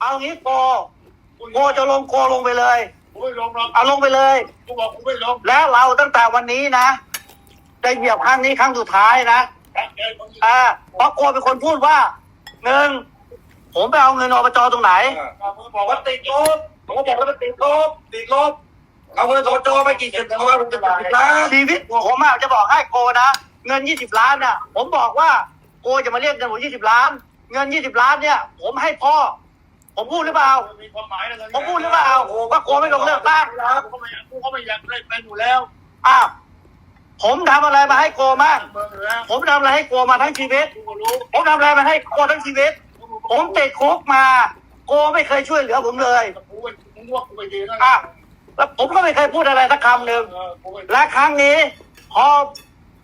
เอางี้โกโกจะลงโกลงไปเลยกูไม่ลงหรอกเอาลงไปเลย กูบอกกูไม่ลงแล้วเราตั้งแต่วันนี้นะจะเหยียบครั้งนี้ครั้งสุดท้ายนะตั้งใจมึงอ่าเพราะโกเป็นคนพูดว่าหนึ่งผมไปเอาเงินอบจตรงไหน มึงบอกว่าติดลบผมก็บอกว่ามันติดลบติดลบเอาเงินสจไปกี่สิบล้านมันจะติดล้านชีวิตผมอะจะบอกให้โกนะ เงินยี่สิบล้านน่ะ ผมบอกว่าโกจะมาเรียกเงินผมยี่สิบล้าน เงินยี่สิบล้านเนี่ย ผมให้พ่อ ผมพูดหรือเปล่า มีความหมายนะผมพูดหรือเปล่าว่าโกไม่ลงเลือกตั้งกูก็ไม่อยากกูก็ไม่อยากได้เป็นอยู่แล้วอ้าวผมทำอะไรมาให้โกมาก เมืองอยู่แล้วผมทำอะไรให้โกมาทั้งชีวิตกูก็รู้ผมทำอะไรมาให้โกทั้งชีวิต ผมติดคุกมา โกไม่เคยช่วยเหลือผมเลยกูเป็นมึงว่ากูไปดีนะอะแล้วผมก็ไม่เคยพูดอะไรสักคำหนึ่ง เออกูเป็นและครั้งนี้พอ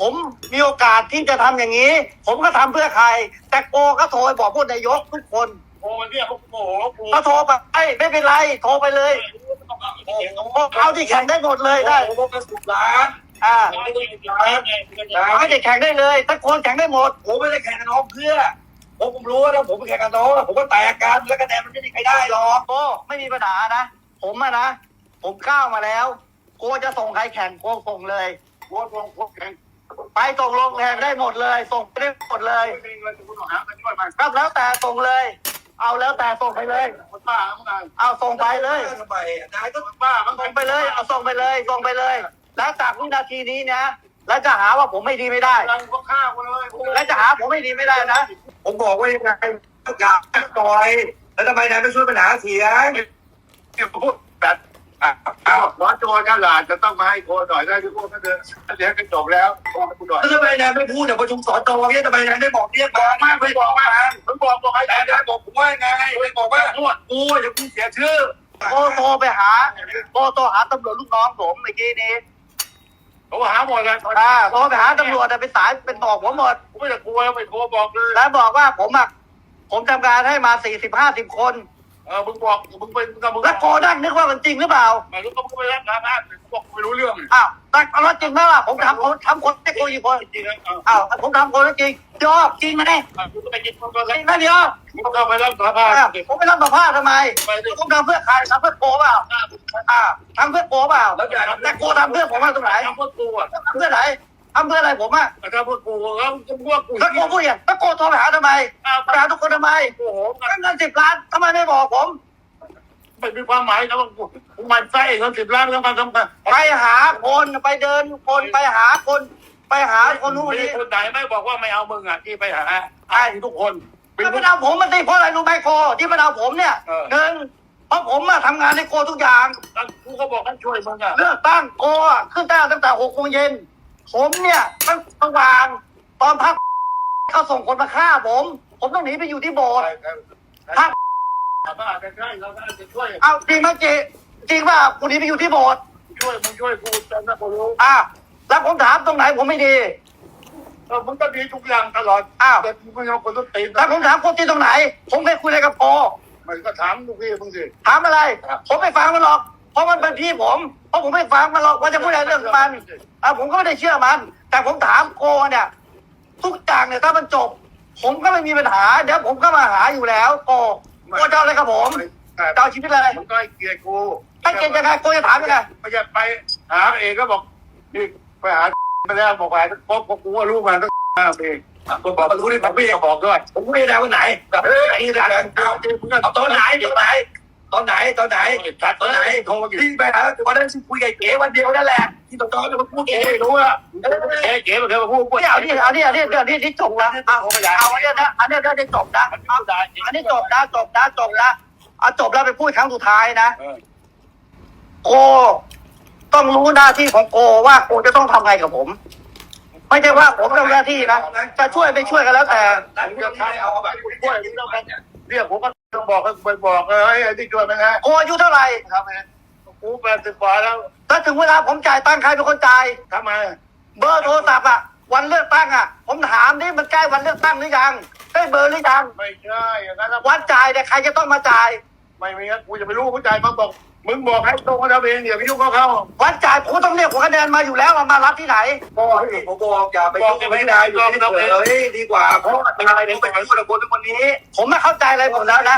ผมมีโอกาสที่จะทำอย่างนี้ ผมก็ทำเพื่อใคร แต่โกก็โทรไปบอกผู้นายกทุกคน โอ้เนี่ยเขาโมโหกูก็โทรไปเอ้ยไม่เป็นไร โทรไปเลย เอาที่แข่งได้หมดเลยได้โอ้โหเป็นสิบล้านอ่าไม่ได้สิบล้านไงไม่ได้แข่งได้เลยถ้าคนแข่งได้หมด ผมไม่ได้แข่งกับน้องเพื่อผมผมรู้ว่าถ้าผมไปแข่งกับน้องผมก็แตกกันแล้วคะแนนมันไม่มีใครได้หรอกโกไม่มีปัญหานะ ผมอะนะ ผมก้าวมาแล้วโกจะส่งใครแข่งโกส่งเลยโค้ชลงโค้ชแข่งไปส่งลงแข่งได้หมดเลย ส่งไปได้หมดเลยไม่มีเงินจะคุณต้องหาเงินช่วยมันครับแล้วแต่ส่งเลย เอาแล้วแต่ส่งไปเลย คนบ้าทั้งนั้นเอาส่งไปเลย ทำไมนายก็คนบ้ามันส่งไปเลย เอาส่งไปเลย ส่งไปเลย แล้วจากวินาทีนี้นะ แล้วจะหาว่าผมไม่ดีไม่ได้เราก็ฆ่ากูเลยแล้วจะหาผมไม่ดีไม่ได้นะ ผมบอกว่ายังไงอยากต่อยแล้วทำไมนายไม่ช่วยปัญหาเสียง พูดแบบอ้าว ร้อนโจรกาลาดจะต้องมาให้โคนหน่อยได้ที่พูดก็เดินเลี้ยงกันจบแล้วคุณหน่อยแล้วทำไมนายไม่พูดเดี๋ยวประชุมสอจอเนี่ยทำไมนายไม่บอกเรียกบอกมากไม่บอกมากผมบอกบอกให้แต่นายบอกผมว่าไงไม่บอกว่าพูดกูอย่าพูดเสียชื่อโกโทรไปหาโกโทรหาตำรวจลูกน้องผมเมื่อกี้นี้ผมหาหมดแล้วอ่าโทรไปหาตำรวจอะเป็นสายเป็นบอกผมหมดผมไม่ได้กลัวไปโทรบอกเลยแล้วบอกว่าผมอะผมทำงานให้มาสี่สิบห้าสิบคน เออมึงบอกมึงเป็นมึงแล้วโกนั่งนึกว่ามันจริงหรือเปล่าไม่รู้ก็มึงไปรับงานนะผมบอกไม่รู้เรื่องอ้าวตักเอาแล้วจริงไหมล่ะผมทำผมทำคนให้โกอยู่คนจริงนะอ้าวผมทำคนแล้วจริงยอจริงไหมมึงก็ไปกินมึงก็จริงไหมเดียวมึงก็ไปรับสารภาอ้าวพผมไม่รับสัมภาษณ์ทำไมไปดิผมทำเพื่อใครทำเพื่อโกเปล่าอ่าทำเพื่อโกเปล่าแล้วอย่าแต่โกทำเพื่อผมมาตรงไหนทำเพื่อกูอะทำเพื่อไหน ทำเพื่ออะไรผมอะทำเพื่อกูแล้วจะพวกกูแล้วโกพูดอย่างแล้วโกโทรไปหาทำไมไปหาทุกคนทำไมโอ้โหเงินสิบล้านทำไมไม่บอกผมไม่มีความหมายนะว่ากูมันไส้เงินสิบล้านแล้วมันทำกันไปหาคนไปเดินคนไปหาคน ไปหาคนนู้นคนมีนี้คนไหนไม่บอกว่าไม่เอามึงอะที่ไปหาไอ้ทุกคนแล้วมันเอาผมมาสิเพราะอะไรรู้ไหมโกที่มันเอาผมเนี่ยเออหนึ่งเพราะผมอะทำงานในโกทุกอย่างกูก็บอกให้ช่วยมึงอะเลือกตั้งโกอะขึ้นได้ตั้งแต่หกโมงเย็น ผมเนี่ยตั้งสว่างตอนพักเขาส่งคนมาฆ่าผม ผมต้องหนีไปอยู่ที่โบสถ์ถ้าอาจจะใช่เราอาจจะช่วยเอาจริงไหมเจจริงว่ากูหนีไปอยู่ที่โบสถ์ช่วยมึงช่วยกูจนนะกูรู้อะแล้วผมถามตรงไหนผมไม่ดีเออมึงก็ดีทุกอย่างตลอดอ้าวแต่มึงไม่เอาคนต้นตีนแล้วผมถามคนที่ตรงไหน ผมเคยคุยอะไรกับโกมันก็ถามลูกพี่มึงสิถามอะไรครับผมไม่ฟังมันหรอกเพ ราะมันเป็นพี่ผม เพราะผมไม่ฟังมันหรอกว่าจะพูดอะไรเรื่องมันอะผมก็ไม่ได้เชื่อมัน แต่ผมถามโกเนี่ย ทุกอย่างเนี่ยถ้ามันจบ ผมก็ไม่มีปัญหา เดี๋ยวผมก็มาหาอยู่แล้วโกโกจะเอาอะไรกับผมแต่จะเอาชีวิตอะไรมึงก็ให้เกียรติกูถ้าเกณฑ์ยังไงโกจะถามยังไงไม่ใช่ไปหาเองก็บอกนี่ไปหาไปแล้วบอกไปพบกูว่ารู้มาตั้งห้าปีคนบอกรู้นี่ผมพี่ก็บอกด้วยผมไม่ได้วันไหนเฮ้ยไอ้ด่าเอาจริงมึงเอาตอนไหนตอนไหน ตอนไหนตอนไหนตอนไหนโทรที่ไปหาวันนั้นคุยกับเก๋วันเดียวนั่นแหละที่ตอนตอนมันพูดเก๋ไม่รู้อะเก๋เก๋มันเคยมาพูดพูดเนี่ยเอานี่เอานี่เอานี่เรื่องนี้ที่จบนะเอาเอาอันเนี้ยนะอันเนี้ยเรื่องที่จบนะเอาอันนี้จบนะจบนะจบนะเอาจบแล้วไปพูดครั้งสุดท้ายนะโกต้องรู้หน้าที่ของโกว่าโกจะต้องทำไงกับผม ไม่ใช่ว่าผมทำหน้าที่นะจะช่วยไม่ช่วยกันแล้วแต่ผมจะทำเอาแบบช่วยมึงต้องเรียกผมก็ ต้องบอกให้ไปบอกเออไอ้ที่ช่วยไหมฮะโกอายุเท่าไหร่ทำไงกูแปดสิบกว่าแล้วถ้าถึงเวลาผมจ่ายตังค์ใครเป็นคนจ่ายทำไมเบอร์โทรศัพท์อะ วันเลือกตั้งอะ ผมถามนี่มันใกล้วันเลือกตั้งหรือยังได้เบอร์หรือยังไม่ใช่อย่างนั้นวันจ่ายเนี่ยใครจะต้องมาจ่ายไม่มีงั้นกูจะไปรู้กูจ่ายมาบอก มึงบอกให้ตรงกับเราเองอย่าไปยุ่งกับเขาวันจ่ายผมก็ต้องเรียกหัวคะแนนมาอยู่แล้วเอามารับที่ไหนบอกให้ผมบอกอย่าไปยุ่งกับไม่ได้อยู่ที่เฉยดีกว่าเพราะว่าอะไรเนี่ยไปพูดกับคนทุกคนนี้ ผมไม่เข้าใจอะไรผมแล้วนะ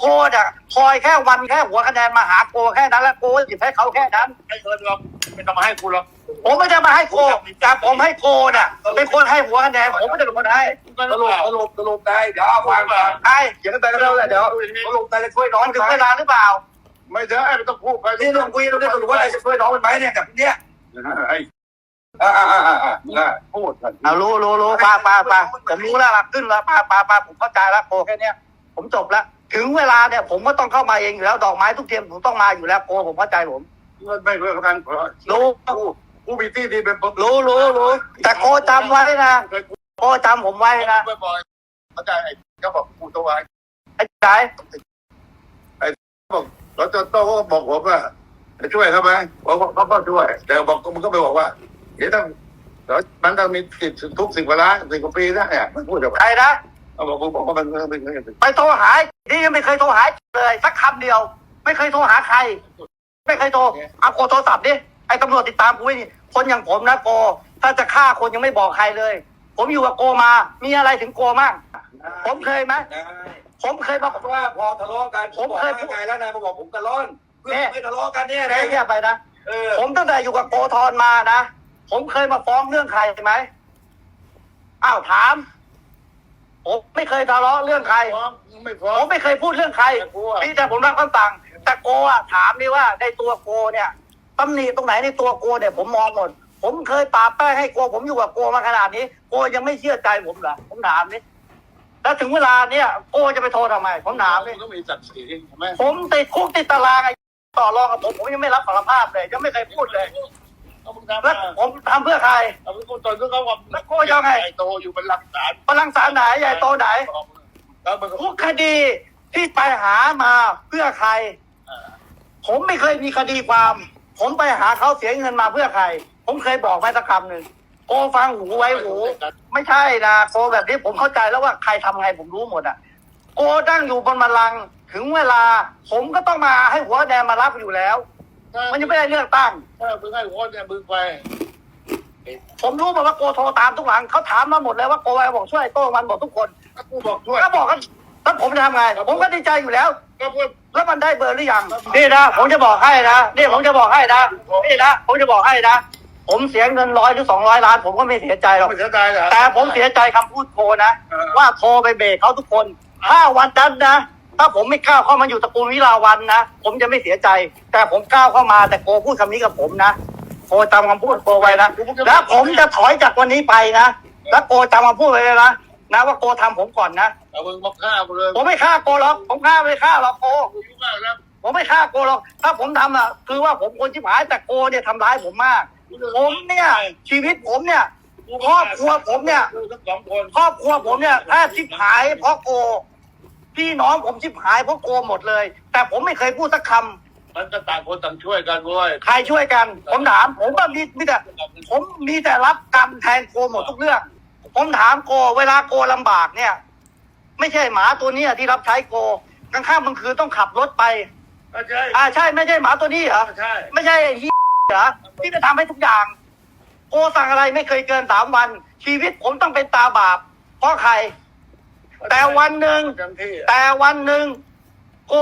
โคดอะคอยแค่วันแค่หัวคะแนนมาหาโกแค่นั้นแล้วโกหยิบให้เขาแค่นั้นให้เงินเราไม่ต้องมาให้กูหรอกผมไม่ได้มาให้โกแต่ผมให้โกน่ะเป็นคนให้หัวคะแนนผมไม่ได้เป็นคนให้สรุปสรุปสรุปได้เดี๋ยวเอาฟังก่อนไอ้เขียนไปก็แล้วแหละเดี๋ยวสรุปได้จะช่วยน้องมันถึงเวลาหรือเปล่า ไม่ใช่ไม่ต้องพูดไปนี่ต้องคุยเราได้สรุปว่าอะไรจะช่วยน้องเป็นไหมเนี่ยกับเนี้ยไอ้อ่าอ่าอ่าอ่าพูดกันเอารู้รู้รู้ป้าป้าป้าผมรู้แล้วล่ะขึ้นแล้วป้าป้าป้าผมเข้าใจแล้วโกแค่เนี้ยผมจบแล้วถึงเวลาเนี่ยผมก็ต้องเข้ามาเองอยู่แล้วดอกไม้ทุกเทียมผมต้องมาอยู่แล้วโกผมเข้าใจผมเงินไม่เพื่อกันรู้กูกูมีที่ดีเป็นรู้รู้รู้แต่โกจำไว้นะโกจำผมไว้นะไม่บ่อยเข้าใจไอ้ก็บอกกูตัวไว้ไอ้ใจบอกเรา จะโต้ก็บอกผมว่าจะช่วยเขาไหมบอกว่าเขาก็ช่วย แต่บอกมันก็ไปบอกว่าเดี๋ยวต้องเดี๋ยวมันต้องมีสิทธิ์ทุกสิบกว่าล้านสิบกว่าปีนะเนี่ยมันพูดแบบใครนะเขาบอกกูบอกว่ามันมันไปโทรหานี่ยังไม่เคยโทรหาเลยสักคำเดียว ไม่เคยโทรหาใคร ไม่เคยโทรเอาโกโทรศัพท์ดิไอ้ตำรวจติดตามกูไว้นี่คนอย่างผมนะโก ถ้าจะฆ่าคนยังไม่บอกใครเลย ผมอยู่กับโกมา มีอะไรถึงโกมั่ง ผมเคยไหมผมเคยมาว่าพอทะเลาะกันผมเคยพูด ไงแล้วนายมาบอกผมกระร้อนเพื่อไม่ทะเลาะกันเนี่ยแค่นะเงียบไปนะเออผมตั้งแต่อยู่กับโกทอนมานะ ผมเคยมาฟ้องเรื่องใครไหมอ้าวถาม ผมไม่เคยทะเลาะเรื่องใคร ฟ้องไม่ฟ้อผง มไม่เคยพูดเรื่องใครแต่กูอะนี่แต่ผมรับคำสั่งแต่โกอะถามดิว่าในตัวโกเนี่ยตำหนิตรงไหนในตัวโกเนี่ยผมมองหมด ผมเคยปราบแป้งให้โก ผมอยู่กับโกมาขนาดนี้ โกยังไม่เชื่อใจผมเหรอผมถามนี่ แล้วถึงเวลาเนี่ยโกจะไปโทรทำไม ผมถามนี่ต้องมีศักดิ์ศรีใช่ไหมผมติดคุกติดตารางไอ้ต่อรองกับผมผมยังไม่รับสารภาพเลย ยังไม่เคยพูดเลยเอามึงทำแล้วผมทำเพื่อใครเอามึงตอนที่เขาว่าแล้วโก้ยังไงไอ้โตอยู่เป็นหลักฐานพลังสารไหนใหญ่โตไหนแล้วมันก็ทุกคดีที่ไปหามาเพื่อใครผมไม่เคยมีคดีความ ผมไปหาเขาเสียเงินมาเพื่อใคร ผมเคยบอกไหมสักคำหนึ่ง โกฟังหูไว้หู ไม่ใช่นะโกแบบนี้ผมเข้าใจแล้วว่าใครทำไงผมรู้หมดอะ โกนั่งอยู่บนบัลลังก์ถึงเวลา ผมก็ต้องมาให้หัวแดงมารับอยู่แล้ว มันยังไม่ได้เลือกตั้งถ้ามึงให้โค้ชเนี่ยมึงไปผมรู้มาว่าโกโทรตามทุกหลังเขาถามมาหมดเลยว่าโกไปบอกช่วยโต้มันหมดทุกคนถ้ากูบอกช่วยก็บอกกันแล้วผมจะทำไงผมก็ดีใจอยู่แล้วก็พูดแล้วมันได้เบอร์หรือยังนี่นะผมจะบอกให้นะนี่ผมจะบอกให้นะนี่นะผมจะบอกให้นะ ผมเสียเงินร้อยหรือสองร้อยล้าน ผมก็ไม่เสียใจหรอก ไม่เสียใจเหรอ แต่ผมเสียใจคำพูดโทรนะ เออ ว่าโทรไปเบรกเขาทุกคน ถ้าวันนั้นนะ ถ้าผมไม่ก้าวเข้ามาอยู่ตระกูลวิลาวันนะ ผมจะไม่เสียใจ แต่ผมก้าวเข้ามาแต่โกพูดคำนี้กับผมนะโกจำคำพูดโกไว้นะแล้วผมจะถอยจากวันนี้ไปนะ แล้วโกจำคำพูดไว้เลยนะนะว่าโกทำผมก่อนนะ เอามึงมาฆ่ากูเลยผมไม่ฆ่าโกหรอก ผมฆ่าไม่ฆ่าหรอกโกกูยุ่งมากแล้วผมไม่ฆ่าโกหรอก ถ้าผมทำอะ คือว่าผมคนชิบหายแต่โกเนี่ยทำร้ายผมมาก ผมเนี่ยชีวิตผมเนี่ยครอบครัวผมเนี่ยกูทั้งสองคนครอบครัวผมเนี่ยถ้าชิบหายเพราะโก พี่น้องผมชิบหายเพราะโกหมดเลย แต่ผมไม่เคยพูดสักคำมันก็ต่างคนต่างช่วยกันเว้ยใครช่วยกัน ผมถาม ผมว่ามีมีแต่ผมมีแต่รับกรรมแทนโกหมดทุกเรื่อง ผมถามโก เวลาโกลำบากเนี่ย ไม่ใช่หมาตัวเนี้ยที่รับใช้โกกลางค่ำกลางคืนต้องขับรถไป ก็ใช่อ่าใช่ไม่ใช่หมาตัวนี้เหรอใช่ ไม่ใช่ไอ้เหี้ย เหรอที่จะทำให้ทุกอย่างโกสั่งอะไรไม่เคยเกินสามวัน ชีวิตผมต้องเป็นตาบาป เพราะใคร แต่วันหนึ่งเต็มที่แต่วันหนึ่งโก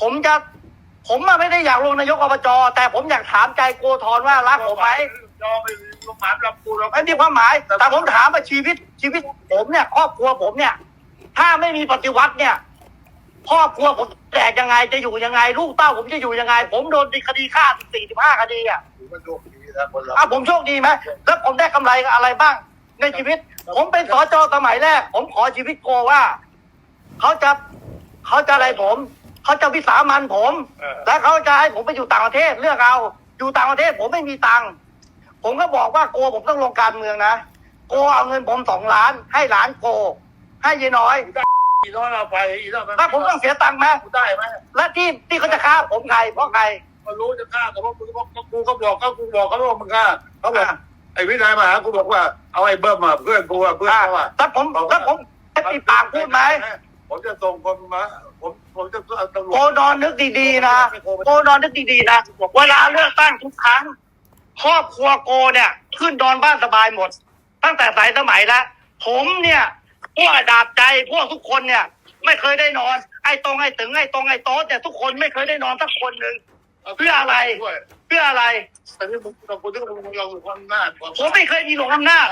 ผมจะ ผมมาไม่ได้อยากลงนายกอบจแต่ผมอยากถามใจโกทอนว่ารักผมไหมยอมไปลงหมายรับกูเราไม่มีความหมายแต่ผมถามว่าชีวิตชีวิตผมเนี่ยครอบครัวผมเนี่ย ถ้าไม่มีปฏิวัติเนี่ย ครอบครัวผมแตกยังไงจะอยู่ยังไง ลูกเต้าผมจะอยู่ยังไง ผมโดนคดีฆ่าสี่สิบห้าคดีอะกูก็โชคดีนะคนเราอ้าวผมโชคดีไหมแล้วผมได้กำไรอะไรบ้าง ในชีวิต ผมเป็นสจสมัยแรก ผมขอชีวิตโกว่าเขาจะเขาจะอะไรผมเขาจะวิสามันผม เออ แล้วเขาจะให้ผมไปอยู่ต่างประเทศเลือกเอาอยู่ต่างประเทศผมไม่มีตังค์ผมก็บอกว่าโกผมต้องลงการเมืองนะโกเอาเงินผมสองล้าน ให้หลานโก ให้ยายน้อย อีน้อยเราไปอีน้อยถ้าผมต้องเสียตังค์ไหมกูได้ไหมและที่ที่เขาจะฆ่าผมใครเพราะใครเขารู้จะฆ่าแต่ว่ากูก็กูก็บอกเขากูบอกเขาว่ามึงฆ่าเขาบอกไอ้วินัยมาหากูบอกว่าเอาไอ้เบิ้มมาเพื่อนกูอะเพื่อนเขาอะ ถ้าผมถ้าผมจะปิดปากพูดไหมผมจะส่งคนมาผมผผมจะเอาตำรวโกจนอนนึกดีๆนะโกนอนนึกดีๆนะเวลาเลือกตั้งทุกครั้ง ครอบครัวโกเนี่ย ขึ้นดอนบ้านสบายหมด ตั้งแต่สายสมัยแล้วผมเนี่ย พวกดาบใจพวกทุกคนเนี่ย ไม่เคยได้นอน ไอ้ตรงไอ้ตึงไอ้ตรงไอ้โต๊ดเนี่ยทุกคนไม่เคยได้นอนสักคนหนึ่งเพื่ออะไรด้วยเพื่ออะไรแต่นี่มึงเราคุณต้องมึงเราอยู่ความหน้าจผมไม่เคยมีหลงอำนาจ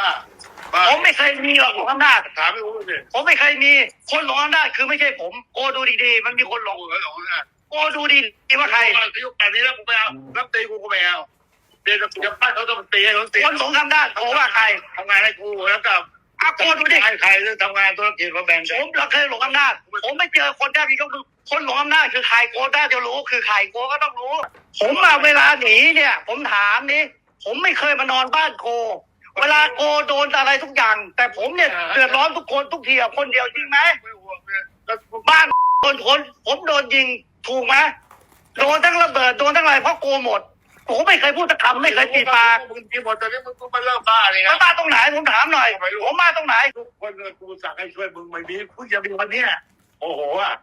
ผมไม่เคยมีหรอกหลงอำนาจถามไม่รู้สิผมไม่เคยมีคนหลงอำนาจคือไม่ใช่ผมโกดูดีๆ มันมีคนหลเรางเหมือนเราเนี่ยโกดูดีๆว่าใครอายุแบบนี้แล้วกูไม่เอารับตีกูก็ไม่เอาเดี๋ยวจะปั้นเขาต้องตีเขาตีคนหลงอำนาจโกว่าใครทำงานให้กูแล้วกับ อะโกดูดิ ให้ใครหรือทำงานธุรกิจมาแบ่งผมเราเคยหลงอำนาจ ผมไม่เจอคนได้มีก็คือคนหลงอำนาจคือใครโกได้จะรู้คือใครโกก็ต้องรู้ ผมมาเวลาหนีเนี่ย ผมถามนี่ผมไม่เคยมานอนบ้านโก เวลาโกโดนอะไรทุกอย่าง แต่ผมเนี่ยเดือดร้อนทุกคนทุกทีอะคนเดียวจริงไหมไม่ห่วงเลยแล้วบ้านโดนคนผมโดนยิงถูกไหมโดนทั้งระเบิดโดนทั้งอะไรเพราะโกหมด ผมไม่เคยพูดสักคำไม่เคยปิดปาก มึงกินหมดตอนนี้มึงก็มาเริ่มบ้าเลยแล้นะวมาตรงไหนผมถามหน่อยผมมาตรงไหน ทุกคนเลยกูสั่งให้ช่วยมึงไม่มีเพิ่งจะมีวันเนี้ยโอ้โหอะ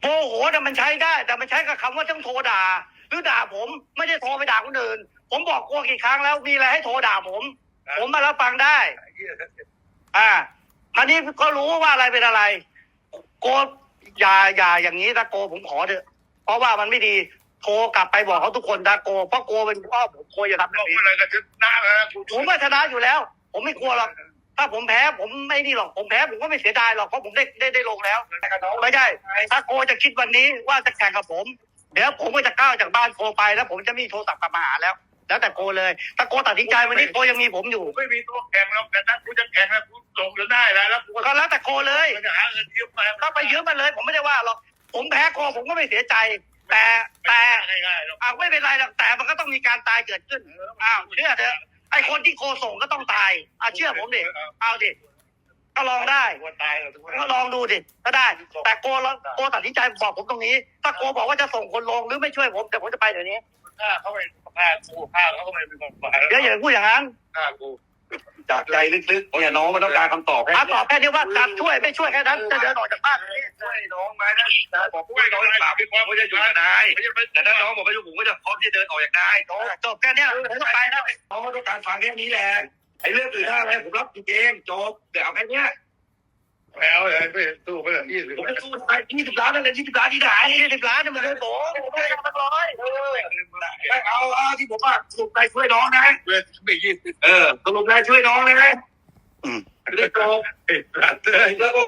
โมโหแต่มันใช้ได้ แต่มันใช้กับคำว่าต้องโทรด่า หรือด่าผมไม่ได้โทรไปด่าคนอื่น ผมบอกโกกี่ครั้งแล้วมีอะไรให้โทรด่าผม ผมมารับฟังได้ ไอ้เหี้ยอ่าอันนี้ก็รู้ว่าอะไรเป็นอะไร โกอย่าอย่าอย่างนี้นะโกผมขอเถอะเพราะว่ามันไม่ดี โทรกลับไปบอกเขาทุกคนนะโกเพราะโกเป็นพ่อผมโกอย่าทำแบบบอกนี้อะไรกันจะหน้าแล้วกูผมว่าชนะอยู่แล้ว ผมไม่กลัวหรอกถ้าผมแพ้ผมไม่นี่หรอกผมแพ้ผมก็ไม่เสียดายหรอกเพราะผมได้ได้ได้ลงแล้วไม่ใช่ถ้าโกจะคิดวันนี้ว่าจะแข่งกับผม เดี๋ยวผมก็จะก้าวจากบ้านโกไปแล้ว ผมจะมีโทรศัพท์กลับมาหาแล้ว แล้วแต่โกเลยถ้าโกตัดสินใจวันนี้โกยังมีผมอยู่กูไม่มีตัวแข่งแล้วแต่ถ้ากูจะแข่งแล้วกูลงจนได้แล้วแล้วกูก็ก็แล้วแต่โกเลยจะหาเงินยืมมาถ้าไปยืมมาเลย ผมไม่ได้ว่าหรอกผมแพ้โกผมก็ไม่เสียใจ แต่แต่ง่ายๆหรอกอ้าวไม่เป็นไรหรอกแต่มันก็ต้องมีการตายเกิดขึ้นอ้าวเชื่อเถอะไอคนที่โกส่งก็ต้องตายอะเชื่อผมดิเอาดิก็ลองได้กูตายแล้วทุกคนก็ลองดูดิก็ได้ แต่โกแล้วโกตัดสินใจบอกผมตรงนี้ ถ้าโกบอกว่าจะส่งคนลงหรือไม่ช่วยผมเดี๋ยวผมจะไปเดี๋ยวนี้ฆ่าเขาไปฆ่ากูฆ่าเขาก็ไม่เป็นคนตายเดี๋ยวอย่าไปพูดอย่างนั้น ฆ่ากู จากใจลึกๆเนี่ยน้องมันต้องการคำตอบแค่ถ้าตอบแค่นี้ว่าจะช่วยไม่ช่วยแค่นั้นจะเดินออกจากบ้านเลยช่วยน้องมานะบอกช่วยน้องสามผมก็จะอยู่กับนายไม่ใช่ไปแต่ถ้าน้องบอกไม่อยู่ผมก็จะพร้อมที่จะเดินออกจากนายน้องจบแค่เนี้ยผมก็ไปแล้วน้องก็ต้องการฟังแค่นี้แหละไอ้เรื่องอื่นถ้าอะไรผมรับผิดเองจบเดี๋ยวเอาแค่เนี้ย แล้วเลยไปสู้ไปเลยยี่สิบผมจะสู้ไปยี่สิบล้านนั่นเลยยี่สิบล้านที่ไหนยี่สิบล้านเนี่ยมันเลยผมผมไม่ได้ตั้งร้อยไม่เอาเอาที่ผมว่าสรุปนายช่วยน้องนะเวทไม่ยี่สิบเออสรุปนายช่วยน้องนะอืมเรื่องจบเอ็ดเลยแล้วก็